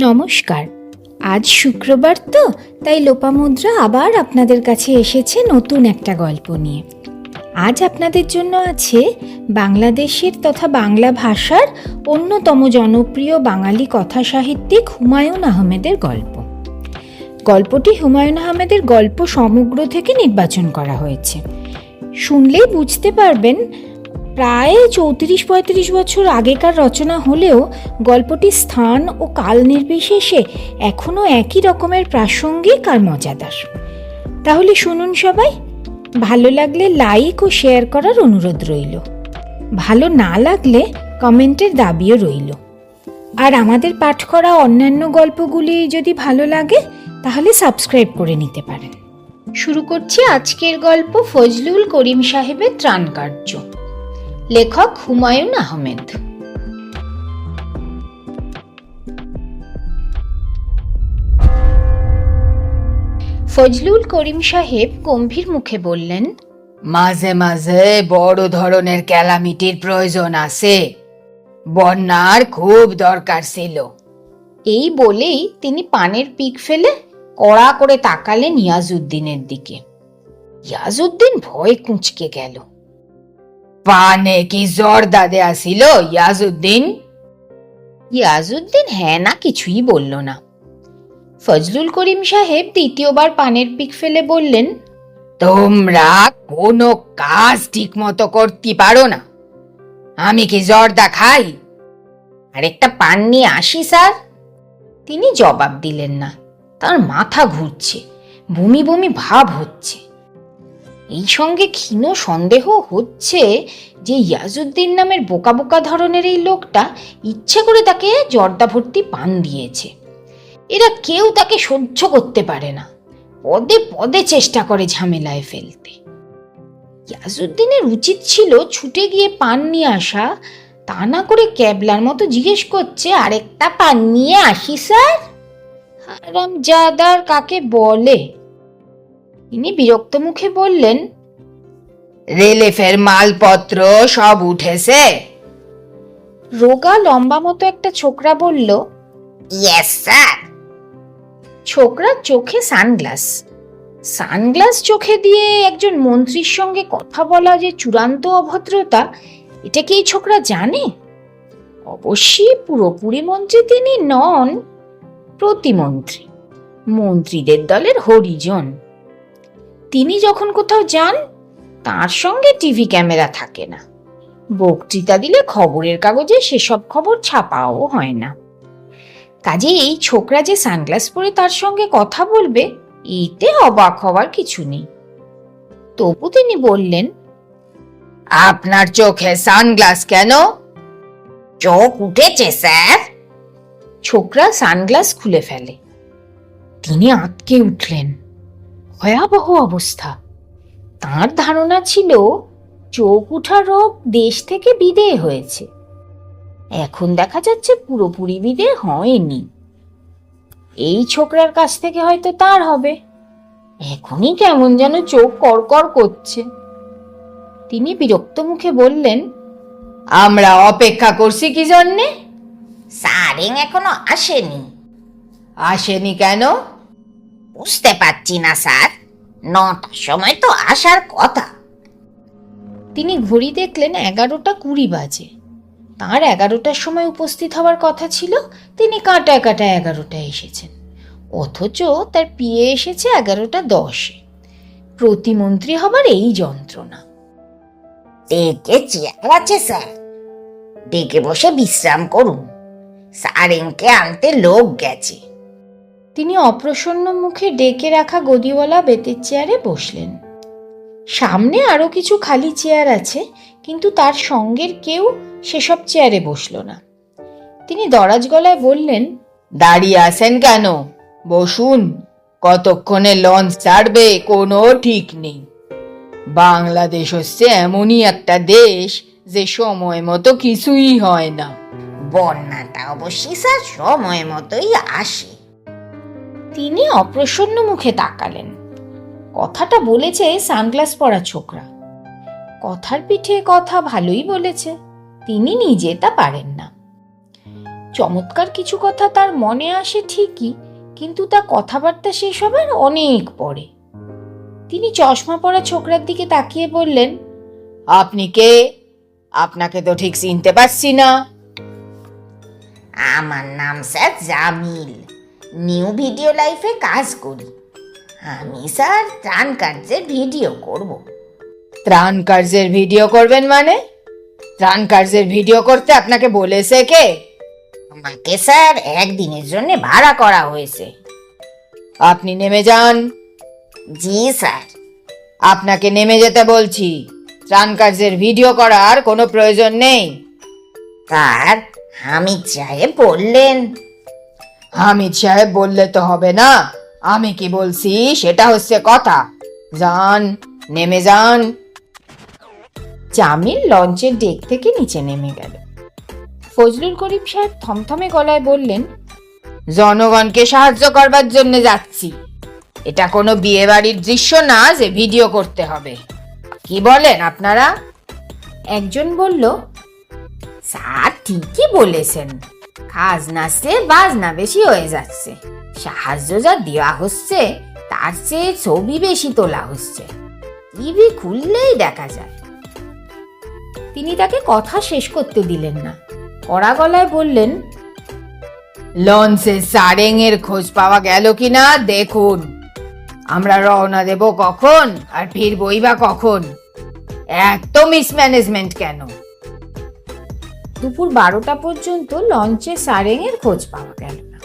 নমস্কার। আজ শুক্রবার তো, তাই লোপামুদ্রা আবার আপনাদের কাছে এসেছে নতুন একটা গল্প নিয়ে। আজ আপনাদের জন্য আছে বাংলাদেশের তথা বাংলা ভাষার অন্যতম জনপ্রিয় বাঙালি কথা সাহিত্যিক হুমায়ুন আহমেদের গল্প। গল্পটি হুমায়ুন আহমেদের গল্প সমগ্র থেকে নির্বাচন করা হয়েছে। শুনলেই বুঝতে পারবেন প্রায় চৌত্রিশ পঁয়ত্রিশ বছর আগেকার রচনা হলেও গল্পটির স্থান ও কাল নির্বিশেষে এখনও একই রকমের প্রাসঙ্গিক আর মজাদার। তাহলে শুনুন সবাই, ভালো লাগলে লাইক ও শেয়ার করার অনুরোধ রইল। ভালো না লাগলে কমেন্টের দাবিও রইল। আর আমাদের পাঠ করা অন্যান্য গল্পগুলি যদি ভালো লাগে, তাহলে সাবস্ক্রাইব করে নিতে পারেন। শুরু করছি আজকের গল্প ফজলুল করিম সাহেবের ত্রাণ কার্য। লেখক হুমায়ুন আহমেদ। ফজলুল করিম সাহেব গম্ভীর মুখে বললেন মাঝে মাঝে বড় ধরনের ক্যালামিটির প্রয়োজন আছে। বন্যার খুব দরকার ছিল। এই বলেই তিনি পানের পিক ফেলে কড়া করে তাকালেন ইয়াজউদ্দিনের দিকে। ইয়াজউদ্দিন ভয় কুঁচকে গেল। পানে কি জর্দা দেয়া ছিল ইয়াজউদ্দিন ইয়াজউদ্দিন হ্যাঁ না কিছুই বলল না। ফজলুল করিম সাহেব দ্বিতীয়বার পানের পিক ফেলে বললেন তোমরা কোনো কাজ ঠিক মতো করতে পারো না। আমি কি জর্দা খাই আরেকটা পান নিয়ে আসি স্যার। তিনি জবাব দিলেন না। তার মাথা ঘুরছে বমি বমি ভাব হচ্ছে। এই সঙ্গে ক্ষীণ সন্দেহ হচ্ছে যে ইয়াজুদ্দিন নামের বোকা বোকা ধরনের এই লোকটা ইচ্ছে করে তাকে জর্দা ভর্তি পান দিয়েছে। এরা কেউ তাকে সহ্য করতে পারে না। পদে পদে চেষ্টা করে ঝামেলায় ফেলতে। ইয়াজুদ্দিনের উচিত ছিল ছুটে গিয়ে পান নিয়ে আসা। তা না করে ক্যাবলার মতো জিজ্ঞেস করছে, আরেকটা পান নিয়ে আসি, স্যার? হারাম জাদার কাকে বলে? তিনি বিরক্ত মুখে বললেন রেলেফের মালপত্র সব উঠেছে? রোগা লম্বা মতো একটা ছোকরা বলল ইয়েস স্যার ছোকরার চোখে সানগ্লাস। সানগ্লাস চোখে দিয়ে একজন মন্ত্রীর সঙ্গে কথা বলা যে চূড়ান্ত অভদ্রতা এটা কি এই ছোকরা জানে? অবশ্যই পুরোপুরি মন্ত্রী তিনি নন প্রতিমন্ত্রী মন্ত্রীদের দলের হরিজন। তিনি যখন কোথাও যান, তার সঙ্গে টিভি ক্যামেরা থাকে না। বক্তৃতা দিলে খবরের কাগজে সেসব খবর ছাপাও হয় না। কাজে এই ছোকরা যে সানগ্লাস পরে তার সঙ্গে কথা বলবে, এতে অবাক হওয়ার কিছু নেই। তবু তিনি বললেন, আপনার চোখে সানগ্লাস কেন? চোখ উঠেছে, স্যার। ছোকরা সানগ্লাস খুলে ফেলে। তিনি আটকে উঠলেন। ভয়াবহ অবস্থা। তার ধারণা ছিল, চোখ উঠা রোগ দেশ থেকে বিদেয় হয়েছে। এখন দেখা যাচ্ছে পুরোপুরি বিদেয় হয়নি। এই ছোকরার কাছ থেকে হয়তো তার হবে। এখনই কেমন যেন চোখ করকর করছে। তিনি বিরক্ত মুখে বললেন, আমরা অপেক্ষা করছি কি জন্যে? সারিং এখনও আসেনি। আসেনি কেন? বুঝতে পারছি না স্যার। নটার সময় তো আসার কথা। তিনি ঘড়ি দেখলেন এগারোটা কুড়ি বাজে। তার এগারোটার সময় উপস্থিত হওয়ার কথা ছিল তিনি কাঁটা কাঁটা এগারোটায় এসেছেন। অথচ তার পিয়ে এসেছে এগারোটা দশে। প্রতিমন্ত্রী হবার এই যন্ত্রণা। ডেকে চেয়ার আছে স্যার। ডেকে বসে বিশ্রাম করুন। সারিংকে আনতে লোক গেছে। তিনি অপ্রসন্ন মুখে ডেকে রাখা গদিওয়ালা বেতের চেয়ারে বসলেন। সামনে আরও কিছু খালি চেয়ার আছে কিন্তু তার সঙ্গের কেউ সেসব চেয়ারে বসল না। তিনি দরাজ গলায় বললেন দাঁড়িয়ে আছেন কেন? বসুন। কতক্ষণে লঞ্চ ছাড়বে কোনো ঠিক নেই। বাংলাদেশ হচ্ছে এমনই একটা দেশ যে সময় মতো কিছুই হয় না। বন্যাটা অবশ্যই স্যার সময় মতোই আসে। তিনি অপ্রসন্ন মুখে তাকালেন। কথাটা বলেছে সানগ্লাস পরা ছোকরা। কথার পিঠে কথা ভালোই বলেছে, তিনি নিজে তা পারেন না। চমৎকার কিছু কথা তার মনে আসে ঠিকই, কিন্তু তা কথাবার্তা শেষ হবার অনেক পরে। তিনি চশমা পরা ছোকরার দিকে তাকিয়ে বললেন, আপনি কে? আপনাকে তো ঠিক চিনতে পারছি না। আমার নাম স্যার জামিল। নিউ ভিডিও লাইফে কাজ করি। আমি স্যার ত্রাণ কার্যের ভিডিও করব। ত্রাণ কার্যের ভিডিও করবেন মানে? ত্রাণ কার্যের ভিডিও করতে আপনাকে বলেছে কে? আমাকে স্যার একদিনের জন্য ভাড়া করা হয়েছে। আপনি নেমে যান। জি স্যার। আপনাকে নেমে যেতে বলছি। ত্রাণ কার্যের ভিডিও করার কোনো প্রয়োজন নেই। স্যার হামিদ সাহেব বললেন হামিদ সাহেব বললে তো হবে না। আমি কি বলছি, সেটা হচ্ছে কথা। যান, নেমে যান। জামিল লঞ্চের ডেক থেকে নিচে নেমে গেল। ফজলুল করিম সাহেব থমথমে গলায় বললেন, জনগণকে সাহায্য করবার জন্য যাচ্ছি। এটা কোনো বিয়ে বাড়ির দৃশ্য না যে ভিডিও করতে হবে। কি বলেন আপনারা? একজন বলল, স্যার, ঠিকই বলেছেন। খাজনাতে বাজনা বেশি হয়ে যাচ্ছে। সাহায্য যা দেওয়া হচ্ছে, তার চেয়ে ছবি বেশি তোলা হচ্ছে। টিভি খুললেই দেখা যায়। তিনি তাকে কথা শেষ করতে দিলেন না। কড়া গলায় বললেন, লঞ্চে সারেং এর খোঁজ পাওয়া গেল কিনা দেখুন। আমরা রওনা দেব কখন আর ফিরবই বা কখন? এত মিসম্যানেজমেন্ট কেন? দুপুর বারোটা পর্যন্ত লঞ্চে সারেংয়ের খোঁজ পাওয়া গেল না।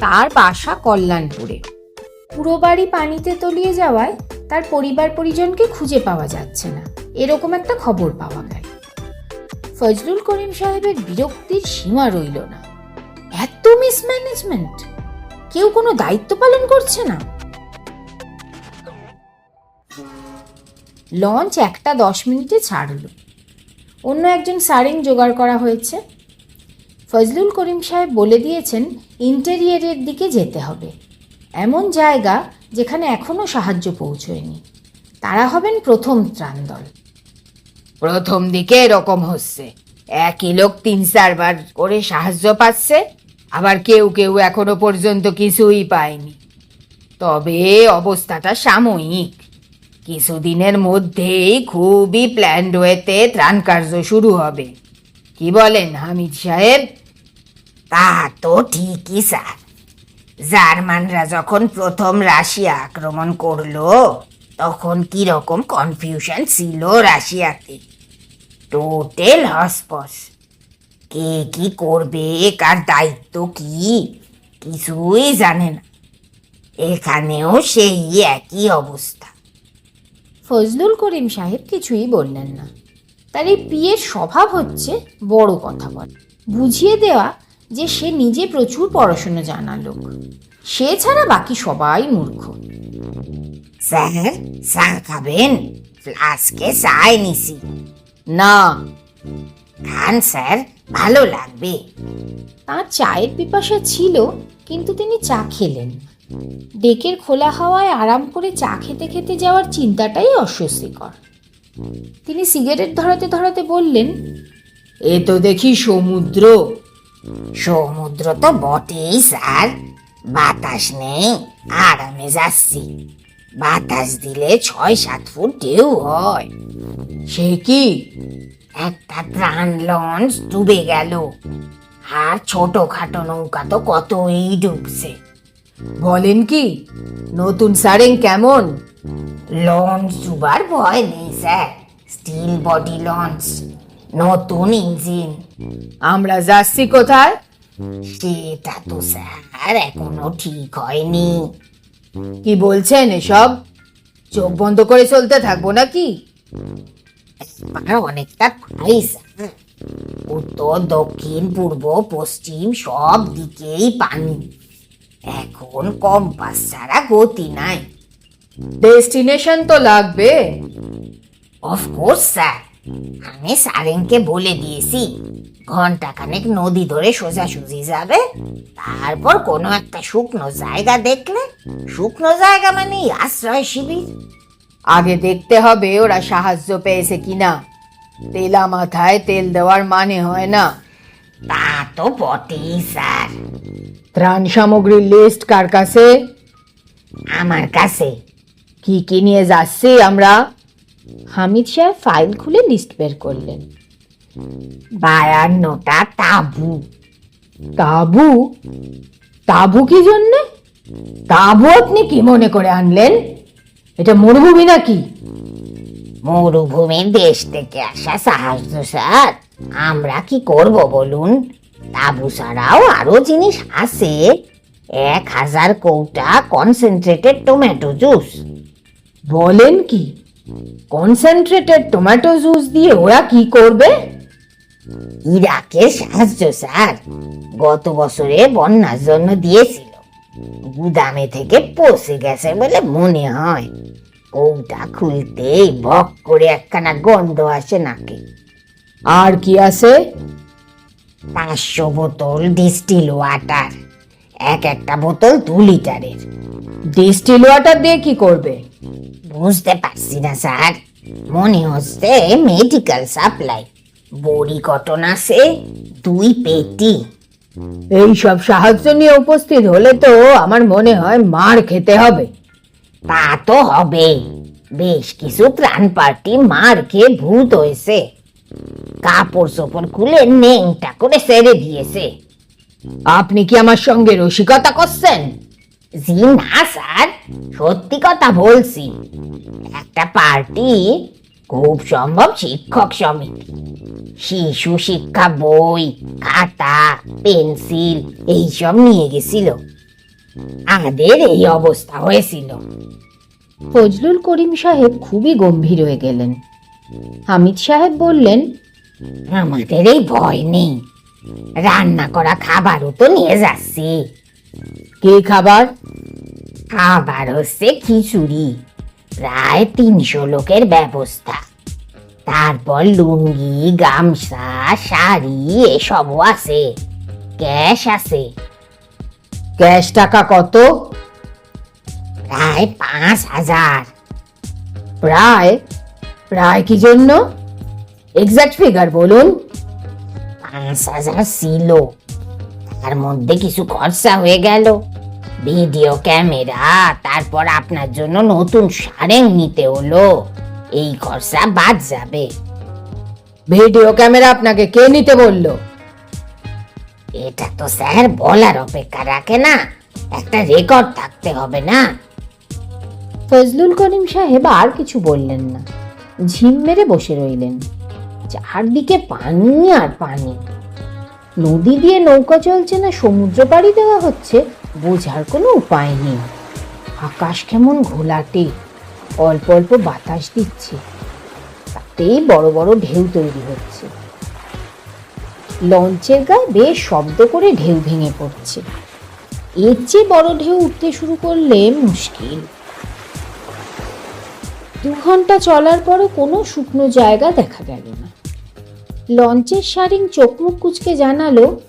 তার বাসা কল্যাণপুরে। পুরো বাড়ি পানিতে তলিয়ে যাওয়ায় তার পরিবার পরিজনকে খুঁজে পাওয়া যাচ্ছে না। এরকম একটা খবর পাওয়া গেল। ফজলুল করিম সাহেবের বিরক্তির সীমা রইল না। এত মিসম্যানেজমেন্ট কেউ কোনো দায়িত্ব পালন করছে না। লঞ্চ একটা দশ মিনিটে ছাড়লো। অন্য একজন সারিং জোগাড় করা হয়েছে। ফজলুল করিম সাহেব বলে দিয়েছেন, ইন্টেরিয়ারের দিকে যেতে হবে। এমন জায়গা যেখানে এখনও সাহায্য পৌঁছয়নি। তারা হবেন প্রথম ত্রাণ দল প্রথম দিকে এরকম হচ্ছে। একই লোক তিন চারবার করে সাহায্য পাচ্ছে, আবার কেউ কেউ এখনও পর্যন্ত কিছুই পায়নি। তবে অবস্থাটা সাময়িক। কিছুদিনের মধ্যেই খুবই প্ল্যান্ড ওয়েতে ত্রাণ কার্য শুরু হবে। কি বলেন, হামিদ সাহেব? তা তো ঠিকই, স্যার। জার্মানরা যখন প্রথম রাশিয়া আক্রমণ করল, তখন কি রকম কনফিউশন ছিল রাশিয়াতে। টোটাল হসপস। কে কি করবে, কার দায়িত্ব কি, কিছুই জানে না। এখানেও সেই একই অবস্থা। ফজলুল করিম সাহেব কিছুই বললেন না। তার এই পিয়ের স্বভাব হচ্ছে বড় কথা বলা। বুঝিয়ে দেওয়া যে সে নিজে প্রচুর পড়াশুনো জানা লোক। সে ছাড়া বাকি সবাই মূর্খ। স্যার চা খাবেন? ফ্লাস্কে চাই নিছি। না। খান স্যার ভালো লাগবে। তার চায়ের পিপাসা ছিল কিন্তু তিনি চা খেলেন। না। ডেকের খোলা হাওয়ায় আরাম করে চা খেতে খেতে যাওয়ার চিন্তাটাই অস্বস্তিকর। তিনি সিগারেট ধরাতে ধরাতে বললেন, এ তো দেখি সমুদ্র। সমুদ্র তো বটেই, স্যার। বাতাস নেই, আরামে যাচ্ছি। বাতাস দিলে ছয় সাত ফুট ঢেউ হয়। সে কি? একটা ত্রাণ লঞ্চ ডুবে গেল। আর ছোটখাটো নৌকা তো কতই ডুবছে। বলেন কি, নতুন সারেং কেমন? লঞ্চ ডুবার ভয় নেই, স্যার। স্টিল বডি লঞ্চ, নতুন ইঞ্জিন। আমরা যাচ্ছি কোথায়? সেটা তো স্যার এখনও ঠিক হয়নি। কি বলছেন এসব? চোখ বন্ধ করে চলতে থাকব নাকি? অনেকটা স্যার। উত্তর, দক্ষিণ, পূর্ব, পশ্চিম, সব দিকেই পানি। এখন কম্পাস ছাড়া গতি নাই। ডেস্টিনেশন তো লাগবে। অফকোর্স স্যার আমি সারেংকে বলে দিয়েছি ঘণ্টা খানেক নদী ধরে সোজাসুজি যাবে তারপর কোনো একটা শুকনো জায়গা দেখলে শুকনো জায়গা মানে আশ্রয় শিবির। আগে দেখতে হবে ওরা সাহায্য পেয়েছে কিনা। তেলা মাথায় তেল দেওয়ার মানে হয় না। তা তো বটেই স্যার ত্রাণ সামগ্রীর লিস্ট কার কাছে? আমার কাছে। কি কি নিয়ে যাচ্ছি আমরা? হামিদ সাহেব ফাইল খুলে লিস্ট বের করলেন। বায়ান্নটা তাবু। তাবু? তাবু কি জন্যে? তাবু আপনি কি মনে করে আনলেন? এটা মরুভূমি নাকি? মরুভূমির দেশ থেকে আসা সাহায্য স্যার। আমরা কি করব বলুন? তাবু ছাড়াও আরও জিনিস আছে। এক হাজার কৌটা কনসেন্ট্রেটেড টমেটো জুস বলেন কি? কনসেন্ট্রেটেড টমেটো জুস দিয়ে ওরা কি করবে? ইরাকের সাহায্য স্যার গত বছরে বন্যার জন্য দিয়েছিল। গুদামে থেকে পচে গেছে বলে মনে হয়। কৌটা খুলতেই বক করে একখানা গন্ধ আসে নাকি। আর কি আছে? পাঁচশো বোতল ডিস্টিল ওয়াটার এক একটা বোতল দু লিটারের। ডিস্টিল ওয়াটার দিয়ে কি করবে? বুঝতে পারছি না স্যার। মনে হচ্ছে মেডিকেল সাপ্লাই। বড়ি কটন আছে দুই পেটি। এই সব সাহায্য নিয়ে উপস্থিত হলে তো আমার মনে হয় মার খেতে হবে। তা তো হবে বেশ কিছু ত্রাণ পার্টি মার খেয়ে ভূত হয়েছে। কাপড় চোপড় খুলে নেংটা করে সেরে দিয়েছে। আপনি কি আমার সঙ্গে রসিকতা করছেন? জি না, স্যার, সত্যি কথা বলছি। একটা পার্টি খুব সম্ভব শিক্ষক সমিতি। শিশু শিক্ষা বই, খাতা, পেন্সিল, এইসব নিয়ে গেছিল। আমাদের এই অবস্থা হয়েছিল। ফজলুল করিম সাহেব খুবই গম্ভীর হয়ে গেলেন। হামিদ সাহেব বললেন আমাদের এই ভয় নেই। রান্না করা খাবারও তো নিয়ে যাচ্ছি। কি খাবার? খাবার হচ্ছে খিচুড়ি। প্রায় তিনশো লোকের ব্যবস্থা। তারপর লুঙ্গি গামছা শাড়ি এসবও আছে। ক্যাশ আছে। ক্যাশ টাকা কত? প্রায় পাঁচ হাজার। প্রায় প্রায় কি জন্য? এক্সাক্ট ফিগার বলুন। পাঁচ হাজার ছিল। তার মধ্যে কিছু খরচা হয়ে গেল। ভিডিও ক্যামেরা তারপর আপনার জন্য নতুন সারেং নিতে হলো। এই খরচা বাদ যাবে। ভিডিও ক্যামেরা আপনাকে কে নিতে বলল? এটা তো স্যার বলার অপেক্ষা রাখে না। একটা রেকর্ড থাকতে হবে না। ফজলুল করিম সাহেব আর কিছু বললেন না। ঝিম মেরে বসে রইলেন। চারদিকে পানি আর পানি। নদী দিয়ে নৌকা চলছে না সমুদ্র পাড়ি দেওয়া হচ্ছে, বোঝার কোনো উপায় নেই। আকাশ কেমন ঘোলাটে, অল্প অল্প বাতাস দিচ্ছে। তাতেই বড় বড় ঢেউ তৈরি হচ্ছে। লঞ্চের গায়ে বেশ শব্দ করে ঢেউ ভেঙে পড়ছে। এর চেয়ে বড় ঢেউ উঠতে শুরু করলে মুশকিল। দু ঘণ্টা চলার পরও কোনো শুকনো জায়গা দেখা গেল না। লঞ্চের সারিং চোখ মুখ কুচকে জানালো,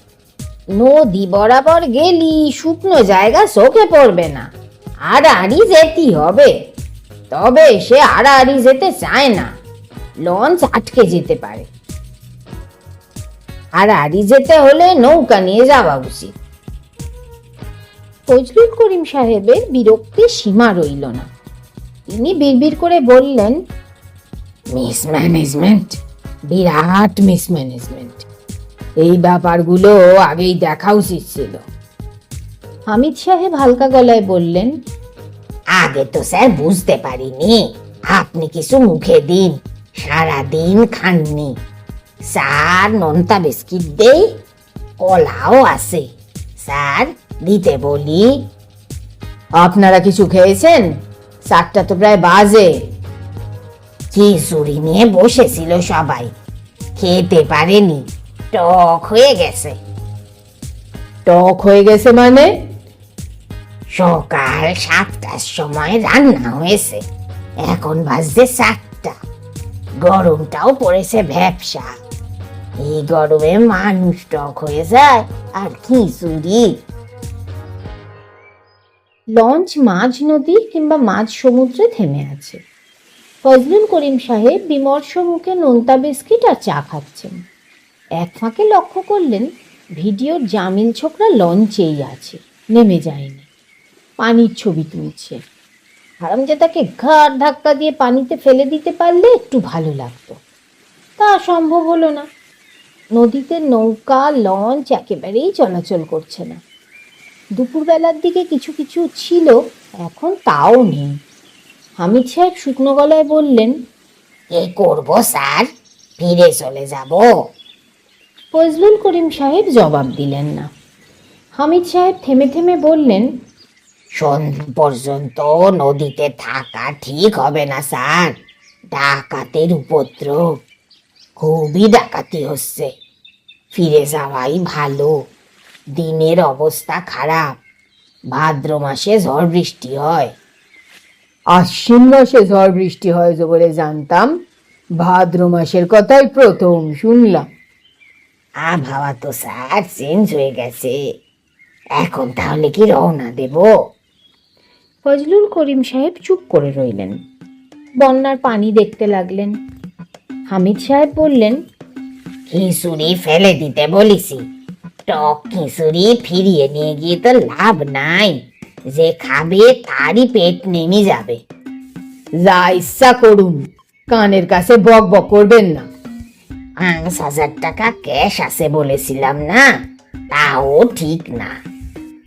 নদী বরাবর গেলি, শুকনো জায়গা চোখে পড়বে না। আড়াআড়ি যেতে হবে। তবে সে আর আড়াআড়ি যেতে চায় না। লঞ্চ আটকে যেতে পারে। আড়াআড়ি যেতে হলে নৌকা নিয়ে যাওয়া উচিত। ফজলুল করিম সাহেবের বিরক্তির সীমা রইল না। তিনি বিড়বিড় করে বললেন মিসম্যানেজমেন্ট বিরাট মিসম্যানেজমেন্ট এই ব্যাপারগুলো আগেই দেখা উচিত ছিল। হামিদ সাহেব হালকা গলায় বললেন আগে তো স্যার বুঝতে পারিনি আপনি কিছু মুখে দিন সারা দিন খাননি। স্যার নোনতা বিস্কিট দেই কলাও আছে। স্যার দিতে বলি। আপনারা কিছু খেয়েছেন? চারটা তো প্রায় বাজে। খিচুড়ি নিয়ে বসেছিল সবাই। খেতে পারেনি। টক হয়ে গেছে। টক হয়ে গেছে মানে? সকাল সাতটার সময় রান্না হয়েছে। এখন বাজছে চারটা গরমটাও পড়েছে ভ্যাবসা। এই গরমে মানুষ টক হয়ে যায় আর খিচুড়ি লঞ্চ মাঝ নদী কিংবা মাঝ সমুদ্রে থেমে আছে। ফজলুল করিম সাহেব বিমর্ষ মুখে নোনতা বিস্কিট আর চা খাচ্ছেন। এক ফাঁকে লক্ষ্য করলেন ভিডিওর জামিল ছোকরা লঞ্চেই আছে, নেমে যায়নি। পানির ছবি তুলছে। হারামজাদাকে ঘাড় ধাক্কা দিয়ে পানিতে ফেলে দিতে পারলে একটু ভালো লাগতো। তা সম্ভব হলো না। নদীতে নৌকা, লঞ্চ একেবারেই চলাচল করছে না। দুপুরবেলার দিকে কিছু কিছু ছিল, এখন তাও নেই। হামিদ সাহেব শুকনো গলায় বললেন, কি করব স্যার? ফিরে চলে যাব। ফজলুল করিম সাহেব জবাব দিলেন না। হামিদ সাহেব থেমে থেমে বললেন সন্ধ্যা পর্যন্ত নদীতে থাকা ঠিক হবে না স্যার। ডাকাতের উপদ্রব। খুবই ডাকাতি হচ্ছে। ফিরে যাওয়াই ভালো। দিনের অবস্থা খারাপ। ভাদ্র মাসে ঝড় বৃষ্টি হয়। আশ্বিন মাসে ঝড় বৃষ্টি হয় যে বলে জানতাম। ভাদ্র মাসের কথাই প্রথম শুনলাম। আবহাওয়া তো স্যার চেঞ্জ হয়ে গেছে। এখন তাহলে কি রওনা দেবো? ফজলুল করিম সাহেব চুপ করে রইলেন। বন্যার পানি দেখতে লাগলেন। হামিদ সাহেব বললেন খিচুড়ি ফেলে দিতে বলিছি। টক খিচুড়ি ফিরিয়ে নিয়ে গিয়ে তো লাভ নাই। যে খাবে তারই পেট নেমে যাবে। যা ইচ্ছা করুন, কানের কাছে বক বক করবেন না। পাঁচ হাজার টাকা ক্যাশ আছে বলেছিলাম না? তাও ঠিক না।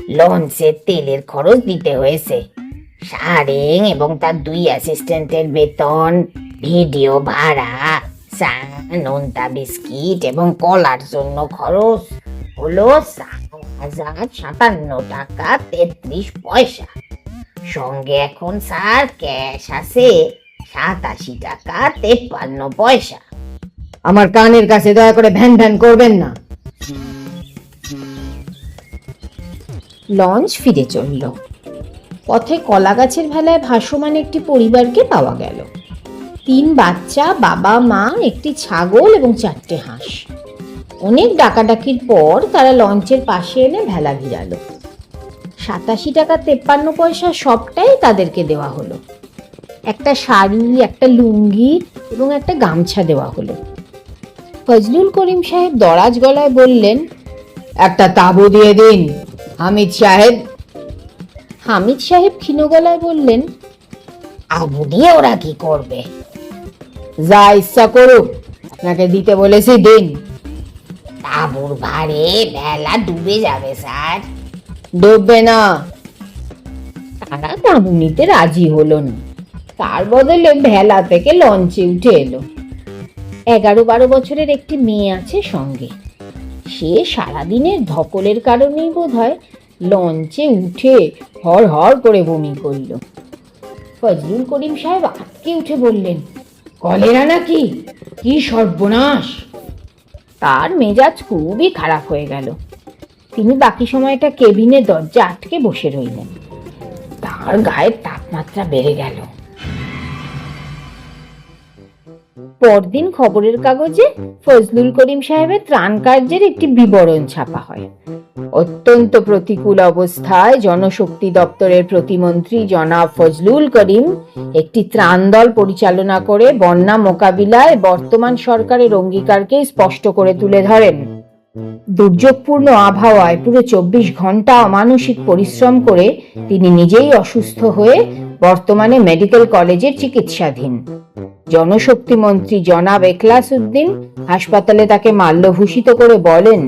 লঞ্চের তেলের খরচ দিতে হয়েছে। সারেং এবং তার দুই অ্যাসিস্ট্যান্টের বেতন, ভিডিও ভাড়া, চা, নোনতা বিস্কিট এবং কলার জন্য খরচ। হলো সাত হাজার সাতান্ন টাকা তেত্রিশ পয়সা। সঙ্গে এখন স্যার ক্যাশ আছে সাতাশি টাকা তেপ্পান্ন পয়সা। আমার কানের কাছে দয়া করে ভ্যান ভ্যান করবেন না। লঞ্চ ফিরে চলল। পথে কলা গাছের ভেলায় ভাসমান একটি পরিবারকে পাওয়া গেল। তিন বাচ্চা বাবা মা একটি ছাগল এবং চারটে হাঁস। অনেক ডাকাডাকির পর তারা লঞ্চের পাশে এনে ভেলা ভিড়ালো সাতাশি টাকা তেপ্পান্ন পয়সা সবটাই তাদেরকে দেওয়া হলো। একটা শাড়ি, একটা লুঙ্গি এবং একটা গামছা দেওয়া হলো। ফজলুল করিম সাহেব দরাজ গলায় বললেন, একটা তাবু দিয়ে দিন, হামিদ সাহেব। হামিদ সাহেব ক্ষীণ গলায় বললেন আবু দিয়ে ওরা কি করবে? যা ইচ্ছা করুক, আপনাকে দিতে বলেছি, দিন। তাবুর ভারে বেলা ডুবে যাবে, স্যার। ডুববে না। তারা তাঁবু নিতে রাজি হলো না। তার বদলে ভেলা থেকে লঞ্চে উঠে এলো। এগারো বারো বছরের একটি মেয়ে আছে সঙ্গে। সে সারাদিনের ধকলের কারণেই বোধ হয় লঞ্চে উঠে হর হর করে বমি করল। ফজলুল করিম সাহেব আটকে উঠে বললেন, কলেরা নাকি? কি সর্বনাশ! তার মেজাজ খুবই খারাপ হয়ে গেল। তিনি বাকি সময়টা কেবিনের দরজা আটকে বসে রইলেন। তার গায়ের তাপমাত্রা বেড়ে গেল। পরদিন খবরের কাগজে ফজলুল করিম সাহেবের ত্রাণ কার্যের একটি বিবরণ ছাপা হয়। অত্যন্ত প্রতিকূল অবস্থায় জনশক্তি দপ্তরের প্রতিমন্ত্রী জনাব ফজলুল করিম একটি ত্রাণ দল পরিচালনা করে বন্যা মোকাবিলায় বর্তমান সরকারের অঙ্গীকারকে স্পষ্ট করে তুলে ধরেন। দুর্যোগপূর্ণ আবহাওয়ায় পুরো চব্বিশ ঘণ্টা অমানসিক পরিশ্রম করে তিনি নিজেই অসুস্থ হয়ে বর্তমানে মেডিকেল কলেজের চিকিৎসাধীন। জনশক্তি মন্ত্রী জনাব এখলাস উদ্দিন হাসপাতালে তাকে মাল্যভূষিত করে বলেন,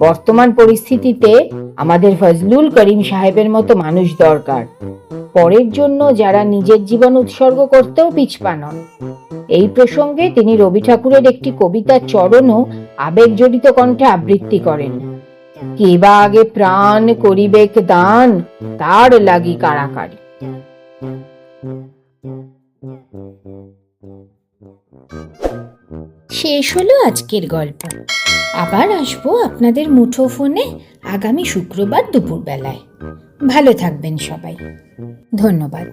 বর্তমান পরিস্থিতিতে আমাদের ফজলুল করিম সাহেবের মতো মানুষ দরকার। পরের জন্য যারা নিজের জীবন উৎসর্গ করতেও পিছপা নন। এই প্রসঙ্গে তিনি রবি ঠাকুরের একটি কবিতার চরণও আবেগজড়িত কণ্ঠে আবৃত্তি করেন। আগে প্রাণ করিবেক দান, তার লাগি কারাকারি। শেষ হলো আজকের গল্প। আবার আসব আপনাদের মুঠো ফোনে আগামী শুক্রবার দুপুরবেলায়। ভালো থাকবেন সবাই। ধন্যবাদ।